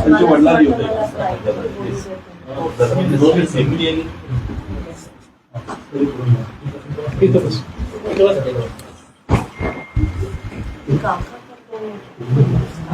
त्यांच्या वडिलांनी होते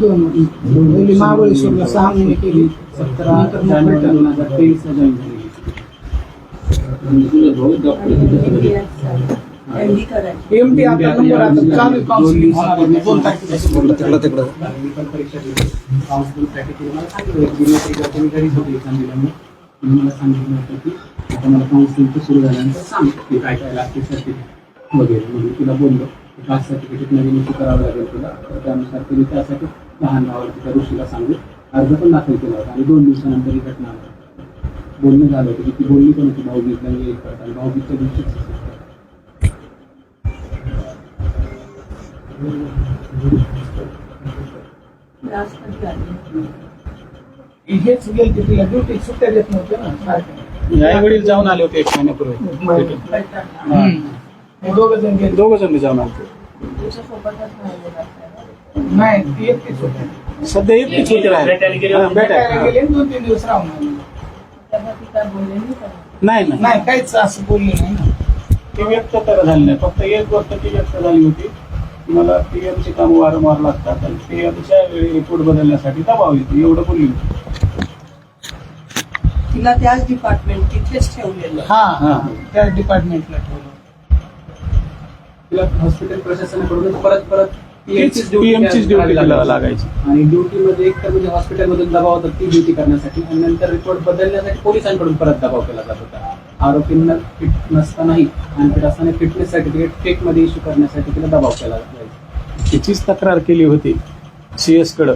दोन महाबळेश्वरला सहा महिने केली. सतरा आता नंबर आता चालू आहे. काउन्सिलिंग दोन तारखेला. तिकडं मला सांगितलं की मी ते करते, मी घरीच होते exam दिल्यामुळे. तिने मला सांगितलं होतं की आता मला काउन्सिलिंग सुरू झाल्यानंतर सांग. की काय काय लागते सर्टिफिकेट. वगैरे म्हणून तिला बोललो. की कास्ट सर्टिफिकेट नवीन इश्यू करावं लागेल तुला. तर त्यानुसार तिने त्यासाठी लहान भावाला तिच्या ऋषीला सांगून अर्ज पण दाखल केला होता आणि दोन दिवसानंतर ही घटना. बोलणं झालं होतं की ती बोलली पण होती भाऊबीजला येईल परत आणि भाऊबीजच्या दिवशीच हेच ड्युटी सुट्ट्या देत नव्हते ना. आई वडील जाऊन आले होते एक महिन्यापूर्वी. दोघं जण गेले. दोघ जण जाऊन आले. नाही ती एकटीच होती. सध्या एकटीच होते राहायला. हा, भेटायला भेटायला. गेले. आणि दोन तीन दिवस राहून आले. नाही नाही. नाही काहीच असं बोलले नाही ना. ती व्यक्त तर झाली नाही. फक्त एक गोष्ट ती व्यक्त झाली होती. की मला पीएमची काम वारंवार लागतात आणि पीएमच्या वेळी रिपोर्ट बदलण्यासाठी दबाव येतो. एवढं बोलली होती. तिला त्याच डिपार्टमेंट तिथेच ठेवलेलं. हा हा. त्या डिपार्टमेंटला ठेवलं. तिला हॉस्पिटल प्रशासनाकडून परत परत तीच PM चीच duty तिला लागायची. आणि ड्युटी मध्ये एक तर म्हणजे हॉस्पिटलमधून दबाव होता ती ड्युटी करण्यासाठी आणि नंतर रिपोर्ट बदलण्यासाठी पोलिसांकडून परत दबाव केला जात होता. आरोपींना फिट नसतानाही अनफिट असताना फिटनेस सर्टिफिकेट फेकमध्ये इश्यू करण्यासाठी तिला दबाव केला जायचा. तिचीच तक्रार केली होती सीएस कडं.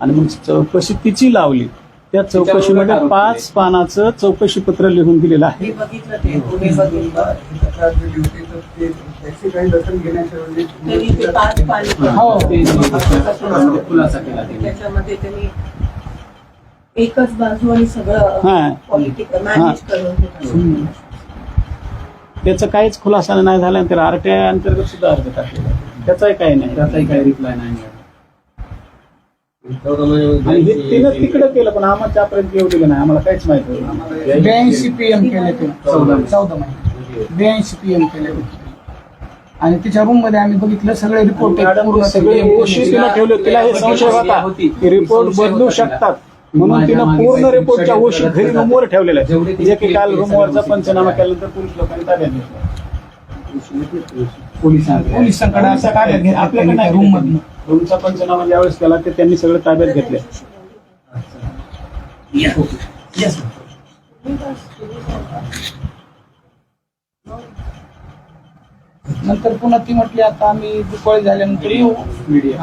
आणि मग चौकशी तिची लावली. त्या चौकशीमध्ये पाच. पानाचं चौकशी पत्र लिहून दिलेलं आहे मी बघितलं ते तुम्ही बघितलं तरी ते पाच पाणी हो. एकच बाजू आणि सगळं हा. पॉलिटिकल. त्याचा काहीच खुलासा नाही झाला आरटीआय अंतर्गत सुद्धा अर्ज टाकलेला आहे. त्याचाही काही नाही त्याचाही काही रिप्लाय नाही आणि हे तिनं तिकडं केलं पण आम्हाला त्यापर्यंत येऊ दिलं नाही. आम्हाला काहीच माहिती नाही. ब्याऐंशी पीएम केले ते. चौदा चौदा महिने. ब्याऐंशी पीएम केले आणि तिच्या रूममध्ये आम्ही बघितलं सगळे रिपोर्ट सगळे गोष्टी तिला ठेवले. तिला हे संशय होता. की रिपोर्ट बदलू शकतात. म्हणून तिनं पूर्ण रिपोर्टच्या ओशी घरी रूमवर ठेवलेल्या आहेत. जे की काल रूमवरचा पंचनामा केल्यानंतर पोलीस लोकांनी ताब्यात घेतला. पोलिसांकडे पोलिसांकडे असं घेतलं आपल्याकडे नाही रूम मधनं रूमचा पंचनामा ज्यावेळेस केला ते त्यांनी सगळं ताब्यात घेतले नंतर पुन्हा ती म्हटली आता आम्ही दिवाळी झाल्यानंतर येऊ. मीडिया.